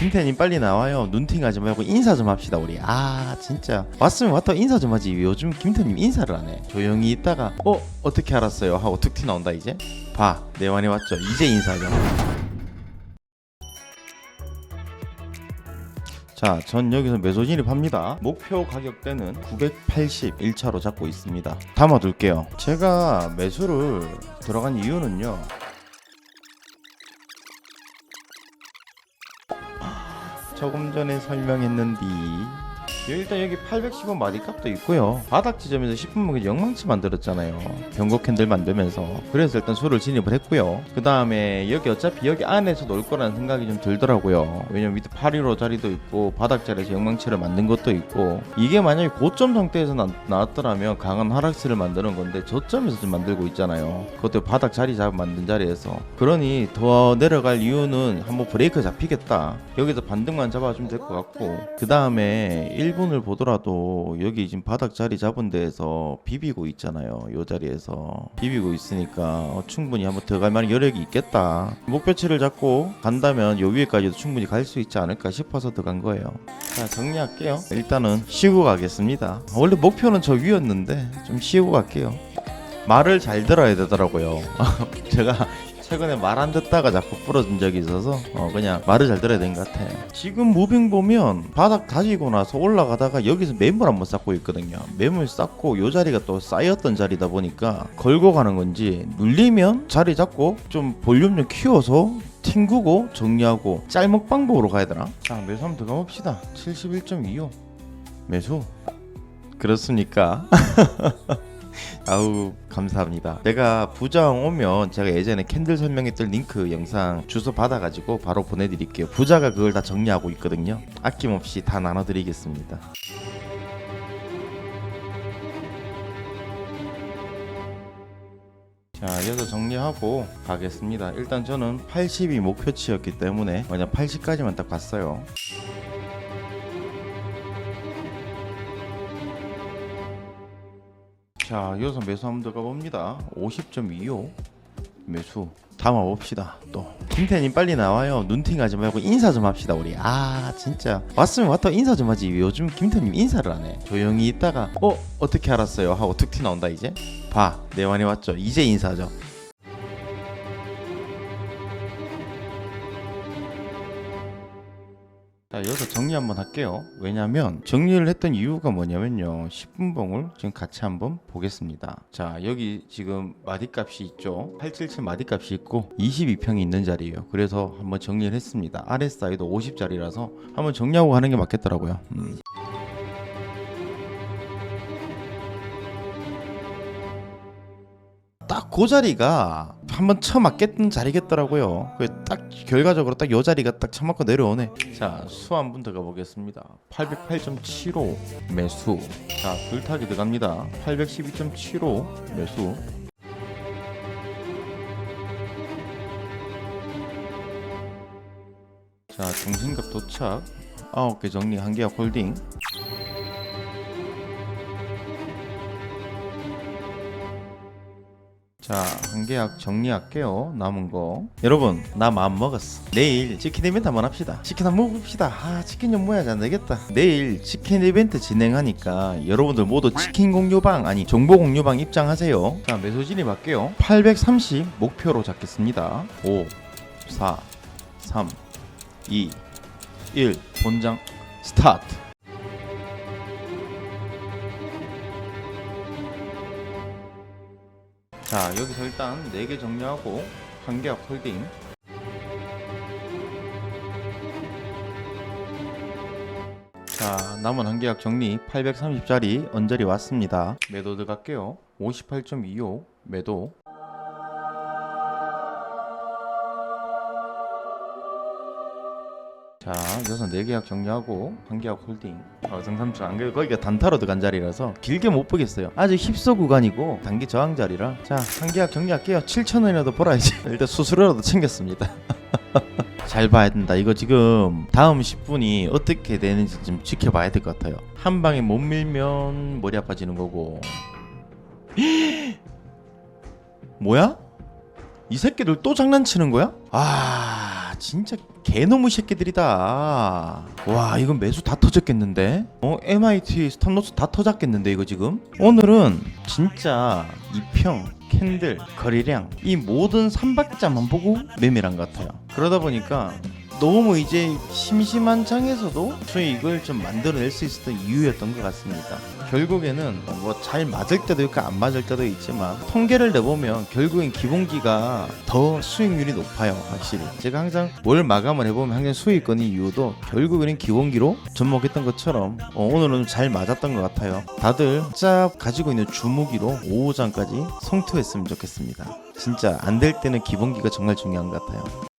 김태님 빨리 나와요. 눈팅 하지 말고 인사 좀 합시다 우리. 아 진짜. 왔으면 왔다 인사 좀 하지. 왜 요즘 김태님 인사를 안 해. 조용히 있다가 어 어떻게 알았어요? 하고 툭 튀 나온다 이제? 봐 내환이 왔죠. 이제 인사하자. 자, 전 여기서 매수 진입합니다. 목표 가격대는 981차로 잡고 있습니다. 담아둘게요. 제가 매수를 들어간 이유는요. 조금 전에 설명했는데 일단 여기 810원 마디값도 있고요. 바닥 지점에서 10분 먹이 영망치 만들었잖아요. 경고 캔들 만들면서. 그래서 일단 수를 진입을 했고요. 그 다음에 여기 어차피 여기 안에서 놀 거라는 생각이 좀 들더라고요. 왜냐면 밑에 815 자리도 있고 바닥 자리에서 영망치를 만든 것도 있고. 이게 만약에 고점 상태에서 나, 나왔더라면 강한 하락세를 만드는 건데 저점에서 좀 만들고 있잖아요. 그것도 바닥 자리 잡아 만든 자리에서. 그러니 더 내려갈 이유는 한번 브레이크 잡히겠다. 여기서 반등만 잡아주면 될 것 같고. 그 다음에 1분을 보더라도 여기 지금 바닥 자리 잡은 데에서 비비고 있잖아요 요 자리에서. 비비고 있으니까 어, 충분히 한번 들어갈 만한 여력이 있겠다. 목표치를 잡고 간다면 요 위에까지도 충분히 갈 수 있지 않을까 싶어서 들어간 거예요. 자 정리할게요. 일단은 쉬고 가겠습니다. 원래 목표는 저 위였는데 좀 쉬고 갈게요. 말을 잘 들어야 되더라고요. 제가 최근에 말 안 듣다가 자꾸 부러진 적이 있어서 어 그냥 말을 잘 들어야 되는 것 같아 지금 무빙 보면 바닥 다지고 나서 올라가다가 여기서 매물 한번 쌓고 있거든요 매물 쌓고 요 자리가 또 쌓였던 자리다 보니까 걸고 가는 건지 눌리면 자리 잡고 좀 볼륨 좀 키워서 튕구고 정리하고 짤먹 방법으로 가야 되나? 자 매수 한번 들어가 봅시다 71.25 매수 그렇습니까? 아우 감사합니다. 제가 부장 오면 제가 예전에 캔들 설명했던 링크 영상 주소 받아가지고 바로 보내드릴게요. 부자가 그걸 다 정리하고 있거든요. 아낌없이 다 나눠드리겠습니다. 자, 여기서 정리하고 가겠습니다. 일단 저는 80이 목표치였기 때문에 그냥 80까지만 딱 갔어요. 자, 여기서 매수 한번 들어가 봅니다. 50.25 매수 담아 봅시다. 또 김태님 빨리 나와요. 눈팅 하지 말고 인사 좀 합시다 우리. 아 진짜 왔으면 왔다 인사 좀 하지. 왜 요즘 김태님 인사를 안 해. 조용히 있다가 어 어떻게 알았어요 하고 툭 튀 나온다 이제. 봐 내환이 왔죠. 이제 인사하죠. 자 여기서 정리 한번 할게요. 왜냐면 정리를 했던 이유가 뭐냐면요. 10분봉을 지금 같이 한번 보겠습니다. 자 여기 지금 마디값이 있죠. 877 마디값이 있고 22평이 있는 자리예요. 그래서 한번 정리를 했습니다. RSI도 50짜리라서 한번 정리하고 가는 게 맞겠더라고요. 음. 딱그 자리가 한번 쳐맞겠던 자리겠더라고요. 그딱 결과적으로 딱 요 자리가 딱 쳐맞고 내려오네. 자, 수 한 분 들어가 보겠습니다. 808.75 매수. 자, 불타기 들어갑니다. 812.75 매수. 자, 중심값 도착. 9개 정리 한 개야 홀딩. 자, 한 계약 정리할게요. 남은 거. 여러분, 나 마음 먹었어. 내일 치킨 이벤트 한번 합시다. 치킨 한번 먹읍시다. 아, 치킨 좀 모아야 안 되겠다. 내일 치킨 이벤트 진행하니까 여러분들 모두 치킨 공유방, 아니, 정보 공유방 입장하세요. 자, 매수 진입할게요. 830 목표로 잡겠습니다. 5, 4, 3, 2, 1. 본장 스타트. 자 여기서 일단 4개 정리하고 한 계약 홀딩 자 남은 한 계약 정리 830짜리 언저리 왔습니다. 매도 들어갈게요. 58.25 매도 자, 여기서 4계약 정리하고 한 계약 홀딩. 어, 정삼촌 안 그래도 거기가 단타로 들어간 자리라서 길게 못 보겠어요. 아직 힙소 구간이고 단기 저항 자리라. 자, 한 계약 정리할게요. 7,000원이라도 벌어야지. 일단 수수료라도 챙겼습니다. 잘 봐야 된다. 이거 지금 다음 10분이 어떻게 되는지 좀 지켜봐야 될 것 같아요. 한 방에 못 밀면 머리 아파지는 거고. 뭐야? 이 새끼들 또 장난치는 거야? 아 진짜 개놈의 새끼들이다. 와 이건 매수 다 터졌겠는데? 어 MIT 스탑로스 다 터졌겠는데 이거 지금? 오늘은 진짜 이평 캔들 거래량 이 모든 삼박자만 보고 매매한 것 같아요. 그러다 보니까 너무 이제 심심한 장에서도 수익을 좀 만들어낼 수 있었던 이유였던 것 같습니다. 결국에는 뭐 잘 맞을 때도 있고 안 맞을 때도 있지만 통계를 내보면 결국엔 기본기가 더 수익률이 높아요 확실히. 제가 항상 뭘 마감을 해보면 항상 수익권인 이유도 결국에는 기본기로 접목했던 것처럼 어, 오늘은 잘 맞았던 것 같아요. 다들 짝 가지고 있는 주무기로 오후장까지 성투했으면 좋겠습니다. 진짜 안 될 때는 기본기가 정말 중요한 것 같아요